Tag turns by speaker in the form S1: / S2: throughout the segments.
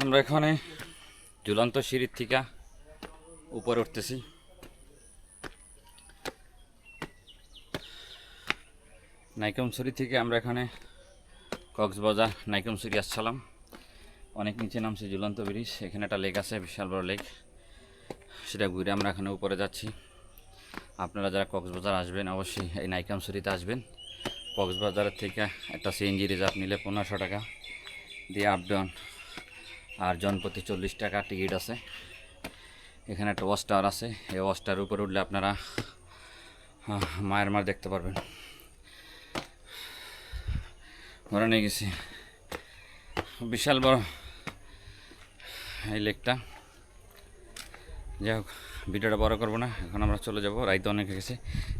S1: আমরা এখানে ঝুলন্ত সিঁড়ির থেকে উপরে উঠতেছি। নাইকমসুরি থেকে আমরা এখানে কক্সবাজার নাইকমসুরি আসছিলাম। অনেক নিচে নামছে ঝুলন্ত ব্রিজ, এখানে একটা লেক আছে, বিশাল বড় লেক। সেটা ঘুরে আমরা এখানে উপরে যাচ্ছি। আপনারা যারা কক্সবাজার আসবেন, অবশ্যই এই নাইকামসুরিতে আসবেন। কক্সবাজারের থেকে একটা সিএনজি রিজার্ভ নিলে পনেরোশো টাকা দিয়ে আপ ডাউন আর জনপ্রতি চল্লিশ টাকা টিকিট আছে। এখানে একটা ওয়াচ টাওয়ার আছে। এই টাওয়ার উপরে উঠলে আপনারা মায়ের মার দেখতে পারবেন। ঘরে নিয়ে গেছি। বিশাল বড় এই লেকটা। যাই হোক, ভিডিওটা বড় করব না। এখন আমরা চলে যাব। রাইতে অনেক গেছে।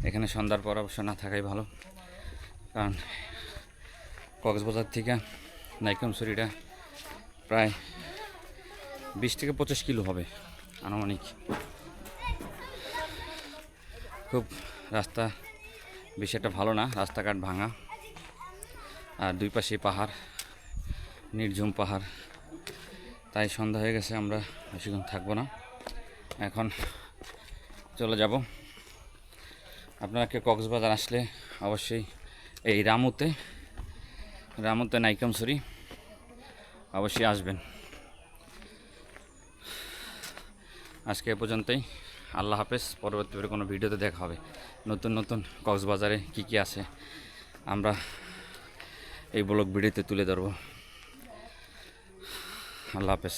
S1: এখানে সন্ধ্যার পর অবশ্য না থাকাই ভালো। কারণ কক্সবাজার থেকে নাইকমসুরিটা প্রায় বিশ থেকে পঁচিশ কিলো হবে আনুমানিক। খুব রাস্তা বেশি একটা ভালো না, রাস্তাঘাট ভাঙা। আর দুই পাশে পাহাড়, নির্ঝুম পাহাড়। তাই সন্ধ্যা হয়ে গেছে, আমরা বেশিক্ষণ থাকব না। এখন চলে যাব। আপনারা কেউ কক্সবাজার আসলে অবশ্যই এই রামুতে রামুতে নাইকামসুরি অবশ্যই আসবেন। আজকে এ পর্যন্তই। আল্লাহ হাফেজ, পরবর্তী কোনো ভিডিওতে দেখা হবে। নতুন নতুন কক্সবাজারে কি কি আছে, আমরা এই ব্লক ভিডিওতে তুলে ধরবো। আল্লাহ হাফেজ।